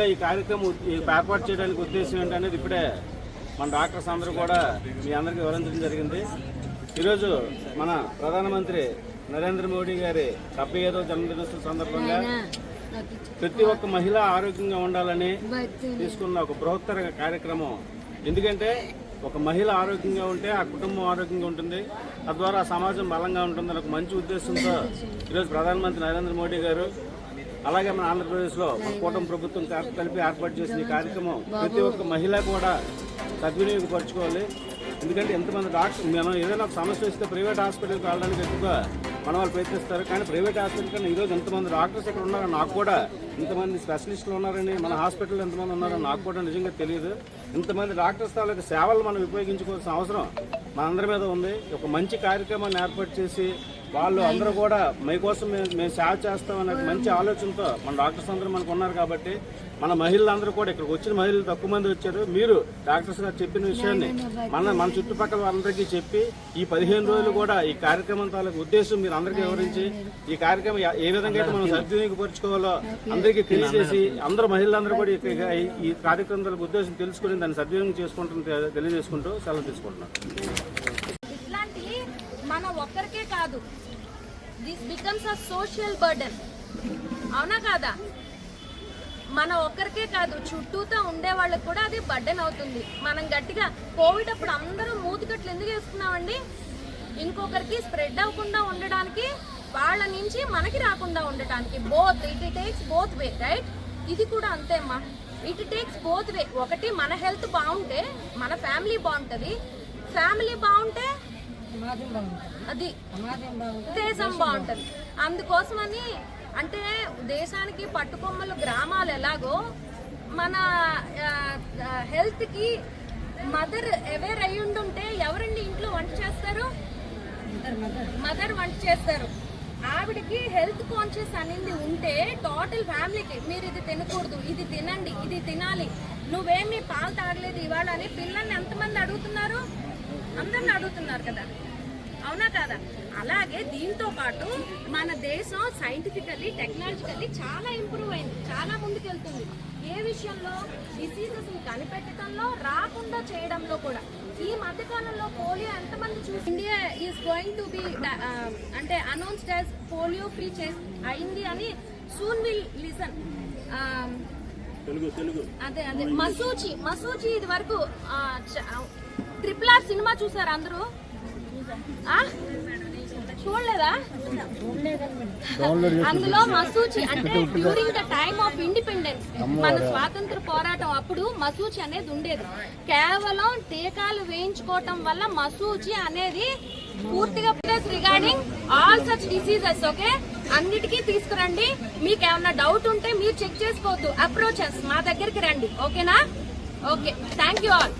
ముఖ్యంగా ఈ కార్యక్రమం ఈ ఏర్పాటు చేయడానికి ఉద్దేశం ఏంటనేది ఇప్పుడే మన డాక్టర్స్ అందరూ కూడా మీ అందరికీ వివరించడం జరిగింది. ఈరోజు మన ప్రధానమంత్రి నరేంద్ర మోడీ గారి డెబ్బై ఐదవ జన్మదినోత్సవం సందర్భంగా ప్రతి ఒక్క మహిళ ఆరోగ్యంగా ఉండాలని తీసుకున్న ఒక బృహత్తర కార్యక్రమం. ఎందుకంటే ఒక మహిళ ఆరోగ్యంగా ఉంటే ఆ కుటుంబం ఆరోగ్యంగా ఉంటుంది. తద్వారా సమాజం బలంగా ఉంటుందని ఒక మంచి ఉద్దేశంతో ఈరోజు ప్రధానమంత్రి నరేంద్ర మోడీ గారు అలాగే మన ఆంధ్రప్రదేశ్లో మన కూటమి ప్రభుత్వం కలిపి ఏర్పాటు చేసిన ఈ కార్యక్రమం ప్రతి ఒక్క మహిళ కూడా సద్వినియోగపరచుకోవాలి. ఎందుకంటే ఎంతమంది డాక్టర్ మనం ఏదైనా ఒక సమస్య వస్తే ప్రైవేట్ హాస్పిటల్కి వెళ్ళడానికి ఎక్కువగా మన వాళ్ళు ప్రయత్నిస్తారు. కానీ ప్రైవేట్ హాస్పిటల్ కన్నా ఈరోజు ఎంతమంది డాక్టర్స్ ఇక్కడ ఉన్నారో నాకు కూడా ఇంతమంది స్పెషలిస్టులు ఉన్నారని మన హాస్పిటల్ ఎంతమంది ఉన్నారో నాకు కూడా నిజంగా తెలియదు. ఇంతమంది డాక్టర్స్ తాలూకు సేవలు మనం ఉపయోగించుకోవాల్సిన అవసరం మనందరి మీద ఉంది. ఒక మంచి కార్యక్రమాన్ని ఏర్పాటు చేసి వాళ్ళు అందరూ కూడా మీకోసం మేము మేము సేవ చేస్తామనే మంచి ఆలోచనతో మన డాక్టర్స్ అందరూ మనకు ఉన్నారు కాబట్టి మన మహిళలందరూ కూడా ఇక్కడికి వచ్చిన మహిళలు తక్కువ మంది వచ్చారు. మీరు డాక్టర్స్ గారు చెప్పిన విషయాన్ని మన మన చుట్టుపక్కల వాళ్ళందరికీ చెప్పి ఈ పదిహేను రోజులు కూడా ఈ కార్యక్రమం తాలూకు ఉద్దేశం మీరు అందరికీ వివరించి ఈ కార్యక్రమం ఏ- విధంగా అయితే మనం సద్వినియోగపరచుకోవాలో అందరికీ తెలియజేసి అందరూ మహిళలందరూ కూడా ఈ- కార్యక్రమం తాలూకు ఉద్దేశం తెలుసుకుని దాన్ని సద్వినియోగం చేసుకుంటున్న తెలియజేసుకుంటూ సెలవు తీసుకుంటున్నాను. మన ఒక్కరికే కాదు. This becomes a social burden అవునా కాదా? మన ఒక్కరికే కాదు చుట్టూతో ఉండే వాళ్ళకి కూడా అది బర్డెన్ అవుతుంది. మనం గట్టిగా కోవిడ్ అప్పుడు అందరం మూతికట్లు ఎందుకు వేసుకున్నామండి? ఇంకొకరికి స్ప్రెడ్ అవ్వకుండా ఉండడానికి వాళ్ళ నుంచి మనకి రాకుండా ఉండటానికి. Both it takes both way right ఇది కూడా అంతేమ్మా. ఇట్ టేక్స్ బోత్ వే ఒకటి మన హెల్త్ బాగుంటే మన ఫ్యామిలీ బాగుంటుంది. ఫ్యామిలీ బాగుంటే అది దేశం బాగుంటది. అందుకోసమని అంటే దేశానికి పట్టుకొమ్మలు గ్రామాలు ఎలాగో మన హెల్త్కి మదర్ అవేర్ అయి ఉండుంటే ఎవరండి ఇంట్లో వంట చేస్తారు? మదర్ వంట చేస్తారు. ఆవిడకి హెల్త్ కాన్షియస్ అనేది ఉంటే టోటల్ ఫ్యామిలీకి మీరు ఇది తినకూడదు ఇది తినండి ఇది తినాలి నువ్వేమి పాలు తాగలేదు ఇవాళ అని పిల్లల్ని ఎంతమంది అడుగుతున్నారు? అందరిని అడుగుతున్నారు కదా. అవునా కాదా? అలాగే దీంతో పాటు మన దేశం సైంటిఫికల్లీ టెక్నాలజికల్లీ చాలా ఇంప్రూవ్ అయింది. చాలా ముందుకెళ్తుంది. ఏ విషయంలో? డిసీజెస్ కనిపెట్టడంలో రాకుండా చేయడంలో కూడా. ఈ మధ్య కాలంలో పోలియో ఎంతమంది చూసి India is going to be అంటే అనౌన్స్డ్ యాజ్ పోలియో ఫ్రీ చేసి అయింది అని సూన్ విల్ లిసన్ అదే అదే. మసూచి మసూచి ఇది వరకు సినిమా చూసారా అందరూ? చూడలేదా? అందులో మసూచి అంటే during the time of independence మన స్వాతంత్ర పోరాటం అప్పుడు మసూచి అనేది ఉండేది. కేవలం టీకాలు వేయించుకోవటం వల్ల మసూచి అనేది పూర్తిగా regarding all such diseases okay అన్నిటికీ తీసుకురండి. మీకు ఏమన్నా డౌట్ ఉంటే మీరు చెక్ చేసుకోవద్దు. అప్రోచెస్ మా దగ్గరికి రండి ఓకేనా ఓకే థ్యాంక్ యూ ఆల్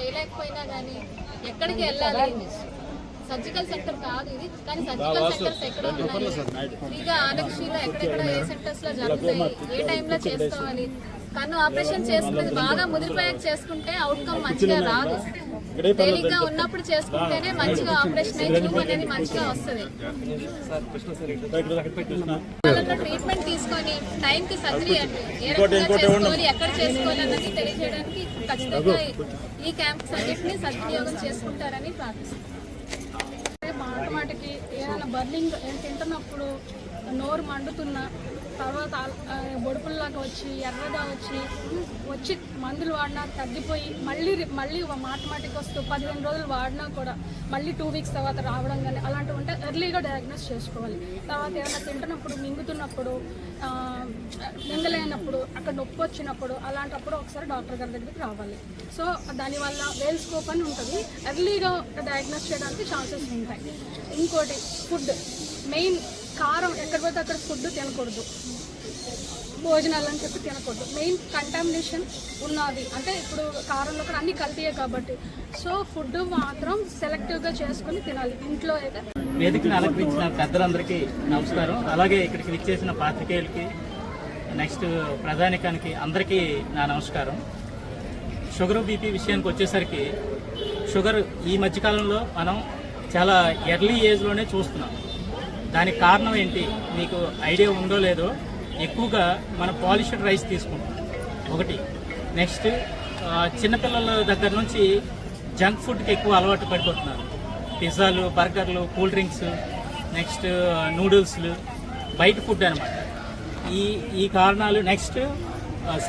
చేయలేకపోయినా కానీ ఎక్కడికి వెళ్ళాలి? సర్జికల్ సెంటర్ కాదు ఇది కానీ సర్జికల్ సెంటర్స్ ఎక్కడ ఉన్నాయి? ఫ్రీగా ఆనక్షిలో ఎక్కడెక్కడ ఏ సెంటర్స్లో జరుగుతాయి? ఏ టైంలో చేస్తామని? కన్ను ఆపరేషన్ చేసుకునేది బాగా ముదిరిపోయాక చేసుకుంటే అవుట్కమ్ మంచిగా రాదు. తేలిగ్గా ఉన్నప్పుడు చేసుకుంటేనే మంచిగా ఆపరేషన్ అయ్యి అనేది మంచిగా వస్తుంది. ట్రీట్మెంట్ తీసుకొని టైం కి సర్జరీ అంటే ఏ రకంగా చేసుకోవాలి ఎక్కడ చేసుకోవాలి అన్నది తెలియజేయడానికి ఖచ్చితంగా ఈ క్యాంప్స్ అన్నింటినీ సద్వినియోగం చేసుకుంటారని ప్రార్థిస్తున్నాను మాటమాటికి ఏదైనా బర్నింగ్ తింటున్నప్పుడు నోరు మండుతున్నా తర్వాత బొడుపుల్లాగా వచ్చి ఎర్రగా వచ్చి వచ్చి మందులు వాడినా తగ్గిపోయి మళ్ళీ మళ్ళీ మళ్ళీ మాటమాటికి వస్తూ పదిహేను రోజులు వాడినా కూడా మళ్ళీ టూ వీక్స్ తర్వాత రావడం కానీ అలాంటివి ఉంటే ఎర్లీగా డయాగ్నోస్ చేసుకోవాలి. తర్వాత ఏమైనా తింటున్నప్పుడు మింగుతున్నప్పుడు మింగలేనప్పుడు అక్కడ నొప్పి వచ్చినప్పుడు అలాంటప్పుడు ఒకసారి డాక్టర్ గారి దగ్గరికి రావాలి. సో దానివల్ల వేల్ స్కోప్ అని ఉంటుంది. ఎర్లీగా డయాగ్నోస్ చేయడానికి ఛాన్సెస్ ఉంటాయి. ఇంకోటి ఫుడ్ మెయిన్ కారం ఎక్కడ పోతే అక్కడ ఫుడ్ తినకూడదు. భోజనాలు అని చెప్పి తినకూడదు. మెయిన్ కంటామినేషన్ ఉన్నది. అంటే ఇప్పుడు కారంలో కూడా అన్ని కల్తీయే కాబట్టి. సో ఫుడ్ మాత్రం సెలెక్టివ్గా చేసుకొని తినాలి. ఇంట్లో అయితే. వేదికను అలంకరించిన పెద్దలందరికీ నమస్కారం. అలాగే ఇక్కడికి విచ్చేసిన పాత్రికేయులకి నెక్స్ట్ ప్రధానికానికి అందరికీ నా నమస్కారం. షుగర్ బీపీ విషయానికి వచ్చేసరికి షుగర్ ఈ మధ్యకాలంలో మనం చాలా ఎర్లీ ఏజ్లోనే చూస్తున్నాం. దానికి కారణం ఏంటి? మీకు ఐడియా ఉందో లేదో ఎక్కువగా మన పాలిష్డ్ రైస్ తీసుకుంటాం. ఒకటి. నెక్స్ట్ చిన్నపిల్లల దగ్గర నుంచి జంక్ ఫుడ్కి ఎక్కువ అలవాటు పడిపోతున్నారు. పిజ్జాలు బర్గర్లు కూల్ డ్రింక్స్ నెక్స్ట్ నూడిల్స్లు బయట ఫుడ్ అనమాట ఈ ఈ కారణాలు నెక్స్ట్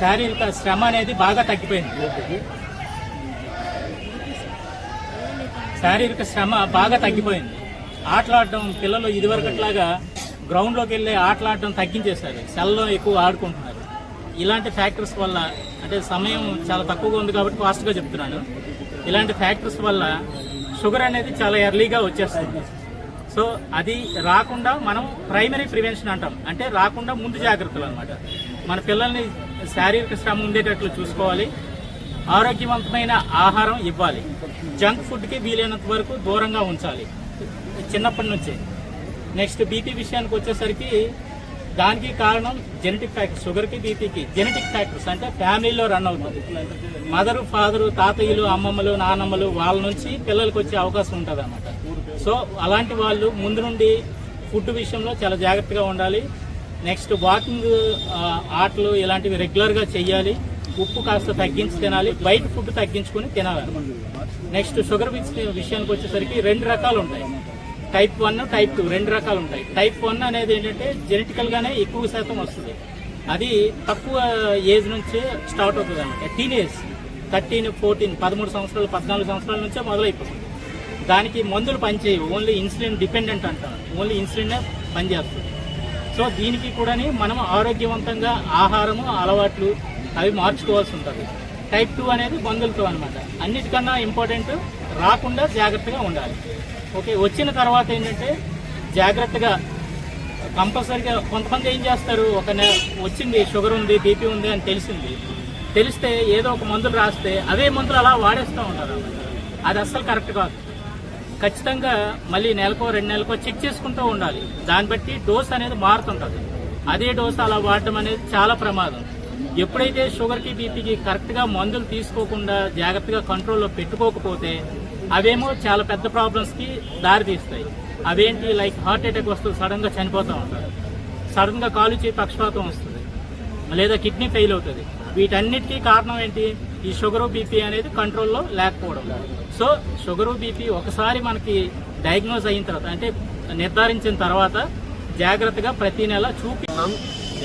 శారీరక శ్రమ అనేది బాగా తగ్గిపోయింది. శారీరక శ్రమ బాగా తగ్గిపోయింది. ఆటలాడడం పిల్లలు ఇదివరకట్లాగా గ్రౌండ్లోకి వెళ్ళి ఆటలాడడం తగ్గించేశారు. సెల్లో ఎక్కువ ఆడుకుంటున్నారు. ఇలాంటి ఫ్యాక్టర్స్ వల్ల అంటే సమయం చాలా తక్కువగా ఉంది కాబట్టి ఫాస్ట్గా చెప్తున్నాను. ఇలాంటి ఫ్యాక్టర్స్ వల్ల షుగర్ అనేది చాలా ఎర్లీగా వచ్చేస్తుంది. సో అది రాకుండా మనం ప్రైమరీ ప్రివెన్షన్ అంటాం. అంటే రాకుండా ముందు జాగ్రత్తలు అనమాట మన పిల్లల్ని శారీరక శ్రమ ఉండేటట్లు చూసుకోవాలి. ఆరోగ్యవంతమైన ఆహారం ఇవ్వాలి. జంక్ ఫుడ్కి వీలైనంత వరకు దూరంగా ఉంచాలి. చిన్నప్పటి నుంచి. నెక్స్ట్ బీపీ విషయానికి వచ్చేసరికి దానికి కారణం జెనెటిక్ ఫ్యాక్టర్స్ షుగర్కి బీపీకి జెనెటిక్ ఫ్యాక్టర్స్ అంటే ఫ్యామిలీలో రన్ అవుతుంది. మదర్ ఫాదరు తాతయ్యలు అమ్మమ్మలు నానమ్మలు వాళ్ళ నుంచి పిల్లలకు వచ్చే అవకాశం ఉంటుంది అన్నమాట సో అలాంటి వాళ్ళు ముందు నుండి ఫుడ్ విషయంలో చాలా జాగ్రత్తగా ఉండాలి. నెక్స్ట్ వాకింగ్ ఆటలు ఇలాంటివి రెగ్యులర్గా చేయాలి ఉప్పు కాస్త తగ్గించి తినాలి. బయట ఫుడ్ తగ్గించుకొని తినాలి నెక్స్ట్ షుగర్ విషయానికి వచ్చేసరికి రెండు రకాలు ఉంటాయి. టైప్ వన్ టైప్ టూ రెండు రకాలు ఉంటాయి. టైప్ వన్ అనేది ఏంటంటే జెనెటికల్ గానే ఎక్కువ శాతం వస్తుంది. అది తక్కువ ఏజ్ నుంచే స్టార్ట్ అవుతుంది అనమాట టీనేజ్ థర్టీన్ ఫోర్టీన్ పదమూడు సంవత్సరాలు పద్నాలుగు సంవత్సరాల నుంచే మొదలైపోతుంది. దానికి మందులు పనిచేయవు. ఓన్లీ ఇన్సులిన్ డిపెండెంట్ అంటారు. ఓన్లీ ఇన్సులిన్ పనిచేస్తుంది. సో దీనికి కూడా మనం ఆరోగ్యవంతంగా ఆహారము అలవాట్లు అవి మార్చుకోవాల్సి ఉంటుంది. టైప్ టూ అనేది మందులతో అనమాట అన్నిటికన్నా ఇంపార్టెంట్ రాకుండా జాగ్రత్తగా ఉండాలి. ఓకే వచ్చిన తర్వాత ఏంటంటే జాగ్రత్తగా కంపల్సరీగా కొంతమంది ఏం చేస్తారు ఒక వచ్చింది షుగర్ ఉంది బీపీ ఉంది అని తెలిసింది. తెలిస్తే ఏదో ఒక మందులు రాస్తే అవే మందులు అలా వాడేస్తూ ఉంటారు అది అస్సలు కరెక్ట్ కాదు. ఖచ్చితంగా మళ్ళీ నెలకో రెండు నెలకో చెక్ చేసుకుంటూ ఉండాలి. దాన్ని బట్టి డోస్ అనేది మారుతుంటుంది. అదే డోస్ అలా వాడడం అనేది చాలా ప్రమాదం. ఎప్పుడైతే షుగర్కి బీపీకి కరెక్ట్గా మందులు తీసుకోకుండా జాగ్రత్తగా కంట్రోల్లో పెట్టుకోకపోతే అవేమో చాలా పెద్ద ప్రాబ్లమ్స్కి దారితీస్తాయి అవేంటి? లైక్ హార్ట్ అటాక్ వస్తుంది సడన్గా చనిపోతూ ఉంటారు. సడన్గా కాలు చేయి పక్షపాతం వస్తుంది. లేదా కిడ్నీ ఫెయిల్ అవుతుంది. వీటన్నిటికీ కారణం ఏంటి? ఈ షుగరు బీపీ అనేది కంట్రోల్లో లేకపోవడం. సో షుగరు బీపీ ఒకసారి మనకి డయాగ్నోజ్ అయిన తర్వాత అంటే నిర్ధారించిన తర్వాత జాగ్రత్తగా ప్రతి నెల చూపి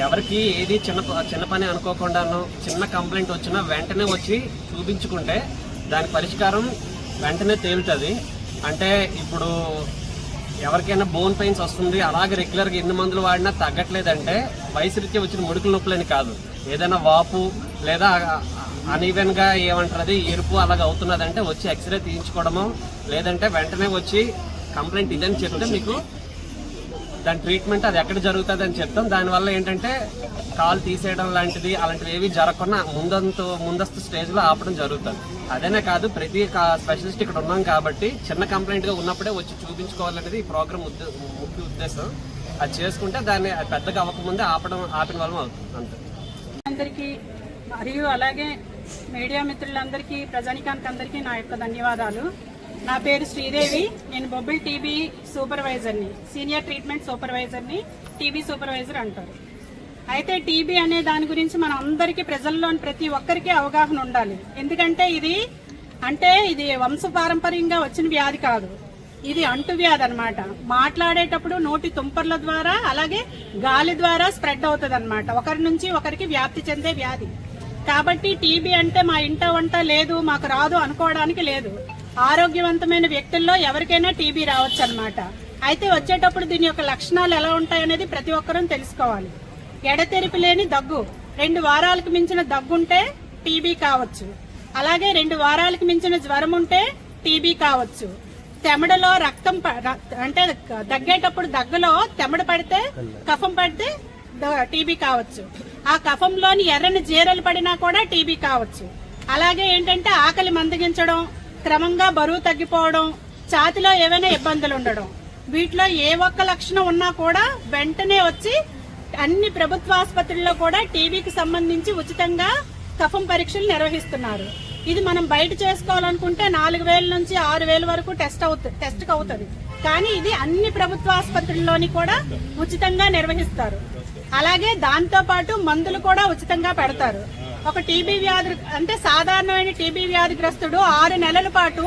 ఎవరికి ఏది చిన్న చిన్న పని అనుకోకుండాను చిన్న కంప్లైంట్ వచ్చినా వెంటనే వచ్చి చూపించుకుంటే దాని పరిష్కారం వెంటనే తేలుతుంది. అంటే ఇప్పుడు ఎవరికైనా బోన్ పెయిన్స్ వస్తుంది అలాగే రెగ్యులర్గా ఎన్ని మందులు వాడినా తగ్గట్లేదంటే వయసు రీత్యా వచ్చిన ముడుకుల నొప్పులని కాదు. ఏదైనా వాపు లేదా అన్ఈవెన్గా ఏమంటారు అది ఎరుపు అలాగ అవుతున్నదంటే వచ్చి ఎక్స్రే తీయించుకోవడము లేదంటే వెంటనే వచ్చి కంప్లైంట్ ఇదని చెప్తే మీకు దాని ట్రీట్మెంట్ అది ఎక్కడ జరుగుతుంది అని చెప్తాం. దానివల్ల ఏంటంటే కాలు తీసేయడం లాంటిది అలాంటివి ఏవి జరగకుండా ముందంతు ముందస్తు స్టేజ్లో ఆపడం జరుగుతుంది. అదేనే కాదు ప్రతి స్పెషలిస్ట్ ఇక్కడ ఉన్నాం కాబట్టి చిన్న కంప్లైంట్గా ఉన్నప్పుడే వచ్చి చూపించుకోవాలనేది ఈ ప్రోగ్రామ్ ఉద్దే- ముఖ్య ఉద్దేశం. అది చేసుకుంటే దాన్ని పెద్దగా అవ్వకముందే ఆపడం ఆపిన వల్ల అవుతుంది అంతే. అందరికీ మరియు అలాగే మీడియా మిత్రులందరికీ ప్రజానికానికి అందరికీ నా యొక్క ధన్యవాదాలు. నా పేరు శ్రీదేవి. నేను బొబ్బిల్ టీబీ సూపర్వైజర్ని సీనియర్ ట్రీట్మెంట్ సూపర్వైజర్ని టీబీ సూపర్వైజర్ అంటారు. అయితే టీబీ అనే దాని గురించి మన అందరికీ ప్రజల్లోని ప్రతి ఒక్కరికి అవగాహన ఉండాలి. ఎందుకంటే ఇది అంటే ఇది వంశపారంపర్యంగా వచ్చిన వ్యాధి కాదు. ఇది అంటువ్యాధి అనమాట మాట్లాడేటప్పుడు నోటి తుంపర్ల ద్వారా అలాగే గాలి ద్వారా స్ప్రెడ్ అవుతుంది అనమాట ఒకరి నుంచి ఒకరికి వ్యాప్తి చెందే వ్యాధి. కాబట్టి టీబీ అంటే మా ఇంట వంట లేదు మాకు రాదు అనుకోవడానికి లేదు. ఆరోగ్యవంతమైన వ్యక్తుల్లో ఎవరికైనా టీబీ రావచ్చు అనమాట అయితే వచ్చేటప్పుడు దీని యొక్క లక్షణాలు ఎలా ఉంటాయనేది ప్రతి ఒక్కరూ తెలుసుకోవాలి. ఎడతెరిపి లేని దగ్గు. రెండు వారాలకు మించిన దగ్గుంటే టీబీ కావచ్చు. అలాగే రెండు వారాలకు మించిన జ్వరం ఉంటే టీబీ కావచ్చు. తెమడలో రక్తం ప- రక్- అంటే దగ్గేటప్పుడు దగ్గులో తెమడ పడితే కఫం పడితే టీబీ కావచ్చు. ఆ కఫంలోని ఎర్రని జీరలు పడినా కూడా టీబీ కావచ్చు. అలాగే ఏంటంటే ఆకలి మందగించడం క్రమంగా బరువు తగ్గిపోవడం ఛాతిలో ఏవైనా ఇబ్బందులు ఉండడం. వీటిలో ఏ ఒక్క లక్షణం ఉన్నా కూడా వెంటనే వచ్చి అన్ని ప్రభుత్వ ఆసుపత్రుల్లో కూడా టీబీకి సంబంధించి ఉచితంగా కఫం పరీక్షలు నిర్వహిస్తున్నారు. ఇది మనం బయట చేసుకోవాలనుకుంటే నాలుగు వేల నుంచి ఆరు వేల వరకు టెస్ట్ అవుతుంది టెస్ట్కి అవుతుంది. కానీ ఇది అన్ని ప్రభుత్వ ఆసుపత్రుల్లోని కూడా ఉచితంగా నిర్వహిస్తారు. అలాగే దాంతో పాటు మందులు కూడా ఉచితంగా పెడతారు. ఒక టీబీ వ్యాధి అంటే సాధారణమైన టీబీ వ్యాధిగ్రస్తుడు ఆరు నెలల పాటు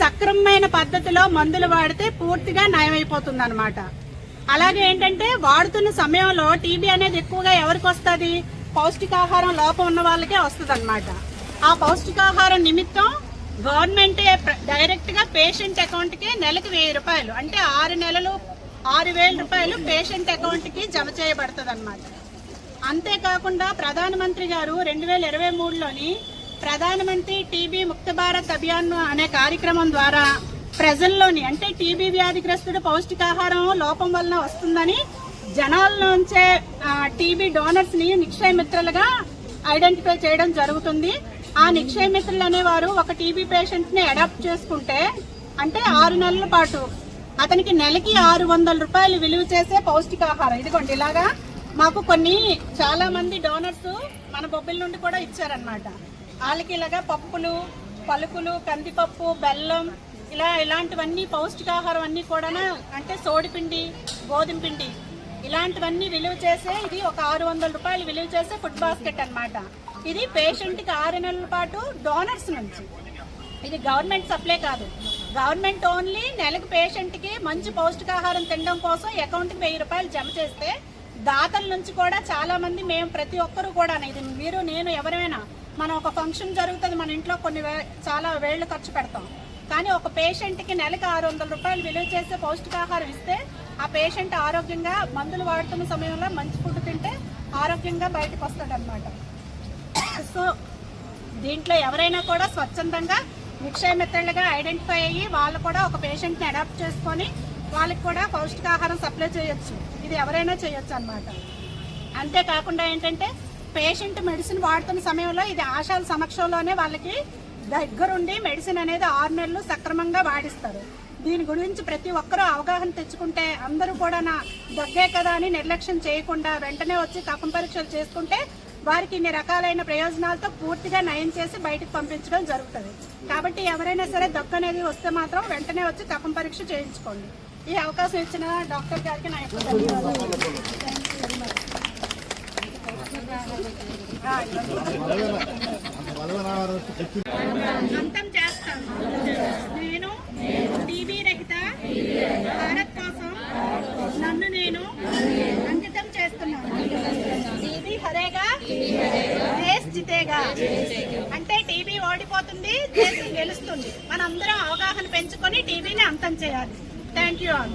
సక్రమమైన పద్ధతిలో మందులు వాడితే పూర్తిగా నయమైపోతుంది అనమాట అలాగే ఏంటంటే వాడుతున్న సమయంలో టీబీ అనేది ఎక్కువగా ఎవరికి వస్తుంది? పౌష్టికాహారం లోపం ఉన్న వాళ్ళకే వస్తుంది అనమాట ఆ పౌష్టికాహారం నిమిత్తం గవర్నమెంట్ డైరెక్ట్గా పేషెంట్ అకౌంట్కి నెలకు వెయ్యి రూపాయలు అంటే ఆరు నెలలు ఆరు వేల రూపాయలు పేషెంట్ అకౌంట్కి జమ చేయబడుతుంది అనమాట అంతేకాకుండా ప్రధానమంత్రి గారు రెండు వేల ఇరవై మూడులోని ప్రధానమంత్రి టీబీ ముక్త భారత్ అభియాన్ అనే కార్యక్రమం ద్వారా ప్రజల్లోని అంటే టీబీ వ్యాధిగ్రస్తుడు పౌష్టికాహారం లోపం వలన వస్తుందని జనాల్లోంచే టీబీ డోనర్స్ని నిక్షయ మిత్రులుగా ఐడెంటిఫై చేయడం జరుగుతుంది. ఆ నిక్షయ మిత్రులు అనేవారు ఒక టీబీ పేషెంట్ని అడాప్ట్ చేసుకుంటే అంటే ఆరు నెలల పాటు అతనికి నెలకి ఆరు వందల రూపాయలు విలువ చేసే పౌష్టికాహారం. ఇదిగోండి ఇలాగా మాకు కొన్ని చాలా మంది డోనర్స్ మన బొబ్బిల నుండి కూడా ఇచ్చారనమాట వాళ్ళకి ఇలాగా పప్పులు పలుకులు కందిపప్పు బెల్లం ఇలా ఇలాంటివన్నీ పౌష్టికాహారం అన్నీ కూడా అంటే సోడిపిండి గోధుమ పిండి ఇలాంటివన్నీ విలువ చేసే ఇది ఒక ఆరు వందల రూపాయలు విలువ చేసే ఫుడ్ బాస్కెట్ అన్నమాట. ఇది పేషెంట్కి ఆరు నెలల పాటు డోనర్స్ నుంచి. ఇది గవర్నమెంట్ సప్లై కాదు. గవర్నమెంట్ ఓన్లీ నెలకు పేషెంట్కి మంచి పౌష్టికాహారం తినడం కోసం అకౌంట్కి వెయ్యి రూపాయలు జమ చేస్తే దాతల నుంచి కూడా చాలా మంది మేము ప్రతి ఒక్కరు కూడా ఇది మీరు నేను ఎవరైనా మనం ఒక ఫంక్షన్ జరుగుతుంది మన ఇంట్లో కొన్ని వే- చాలా వేళ్ళు ఖర్చు పెడతాం. కానీ ఒక పేషెంట్కి నెలకు ఆరు వందల రూపాయలు విలువ చేసే పౌష్టికాహారం ఇస్తే ఆ పేషెంట్ ఆరోగ్యంగా మందులు వాడుతున్న సమయంలో మంచి ఫుడ్ తింటే ఆరోగ్యంగా బయటకు వస్తాడనమాట సో దీంట్లో ఎవరైనా కూడా స్వచ్ఛందంగా నిక్షయ మిత్రులుగా ఐడెంటిఫై అయ్యి వాళ్ళు కూడా ఒక పేషెంట్ని అడాప్ట్ చేసుకొని వాళ్ళకి కూడా పౌష్టికాహారం సప్లై చేయొచ్చు. ఇది ఎవరైనా చేయొచ్చు అనమాట అంతేకాకుండా ఏంటంటే పేషెంట్ మెడిసిన్ వాడుతున్న సమయంలో ఇది ఆశాల సమక్షంలోనే వాళ్ళకి దగ్గరుండి మెడిసిన్ అనేది ఆరు నెలలు సక్రమంగా వాడిస్తారు. దీని గురించి ప్రతి ఒక్కరూ అవగాహన తెచ్చుకుంటే అందరూ కూడా నా దగ్గే కదా అని నిర్లక్ష్యం చేయకుండా వెంటనే వచ్చి కఫం పరీక్షలు చేసుకుంటే వారికి ఇన్ని రకాలైన ప్రయోజనాలతో పూర్తిగా నయం చేసి బయటకు పంపించడం జరుగుతుంది. కాబట్టి ఎవరైనా సరే దగ్గు అనేది వస్తే మాత్రం వెంటనే వచ్చి కఫం పరీక్ష చేయించుకోండి. ఈ అవకాశం ఇచ్చిన డాక్టర్ గారికి నా యొక్క ధన్యవాదాలు. అంతం చేస్తాను. నేను టీబీ రహిత భారత్ కోసం నన్ను నేను అంకితం చేస్తున్నాను. టీబీ హరేగా దేశ్ జితేగా. అంటే టీబీ ఓడిపోతుంది దేశం గెలుస్తుంది. మనందరం అవగాహన పెంచుకొని టీబీని అంతం చేయాలి. Thank you all